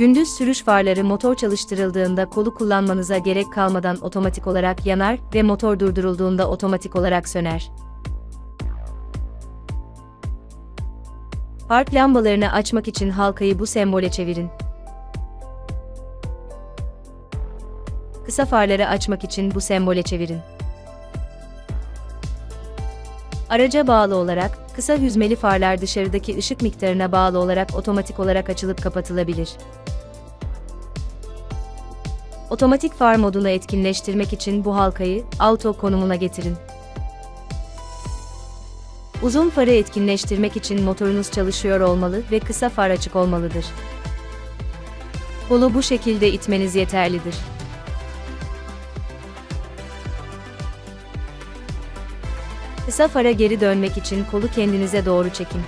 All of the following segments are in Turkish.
Gündüz sürüş farları motor çalıştırıldığında kolu kullanmanıza gerek kalmadan otomatik olarak yanar ve motor durdurulduğunda otomatik olarak söner. Park lambalarını açmak için halkayı bu sembole çevirin. Kısa farları açmak için bu sembole çevirin. Araca bağlı olarak, kısa hüzmeli farlar dışarıdaki ışık miktarına bağlı olarak otomatik olarak açılıp kapatılabilir. Otomatik far modunu etkinleştirmek için bu halkayı auto konumuna getirin. Uzun farı etkinleştirmek için motorunuz çalışıyor olmalı ve kısa far açık olmalıdır. Kolu bu şekilde itmeniz yeterlidir. Kısa fara geri dönmek için kolu kendinize doğru çekin.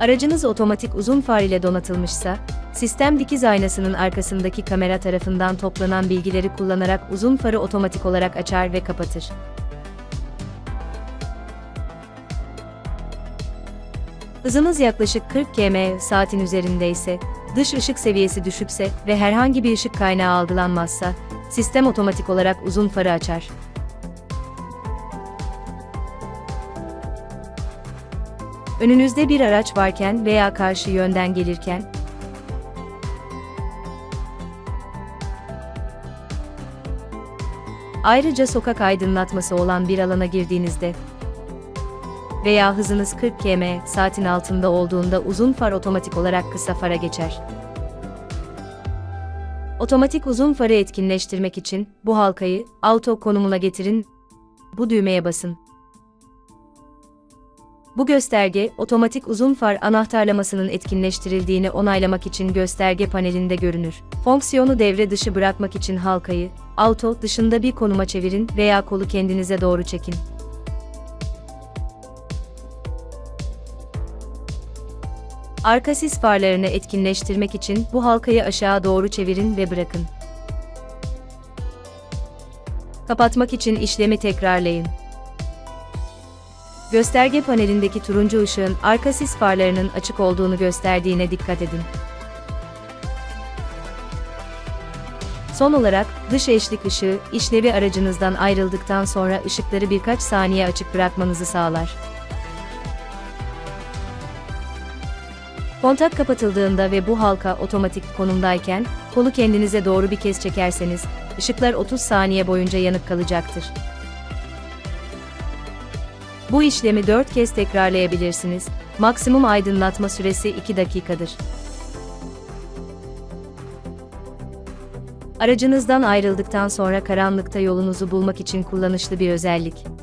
Aracınız otomatik uzun far ile donatılmışsa, sistem dikiz aynasının arkasındaki kamera tarafından toplanan bilgileri kullanarak uzun farı otomatik olarak açar ve kapatır. Hızınız yaklaşık 40 km saatin üzerindeyse, dış ışık seviyesi düşükse ve herhangi bir ışık kaynağı algılanmazsa, sistem otomatik olarak uzun farı açar. Önünüzde bir araç varken veya karşı yönden gelirken, Ayrıca sokak aydınlatması olan bir alana girdiğinizde veya hızınız 40 km saatin altında olduğunda uzun far otomatik olarak kısa fara geçer. Otomatik uzun farı etkinleştirmek için bu halkayı auto konumuna getirin. Bu düğmeye basın. Bu gösterge, otomatik uzun far anahtarlamasının etkinleştirildiğini onaylamak için gösterge panelinde görünür. Fonksiyonu devre dışı bırakmak için halkayı, auto dışında bir konuma çevirin veya kolu kendinize doğru çekin. Arka sis farlarını etkinleştirmek için bu halkayı aşağı doğru çevirin ve bırakın. Kapatmak için işlemi tekrarlayın. Gösterge panelindeki turuncu ışığın arka sis farlarının açık olduğunu gösterdiğine dikkat edin. Son olarak, dış eşlik ışığı, işlevi aracınızdan ayrıldıktan sonra ışıkları birkaç saniye açık bırakmanızı sağlar. Kontak kapatıldığında ve bu halka otomatik konumdayken, kolu kendinize doğru bir kez çekerseniz, ışıklar 30 saniye boyunca yanık kalacaktır. Bu işlemi 4 kez tekrarlayabilirsiniz. Maksimum aydınlatma süresi 2 dakikadır. Aracınızdan ayrıldıktan sonra karanlıkta yolunuzu bulmak için kullanışlı bir özellik.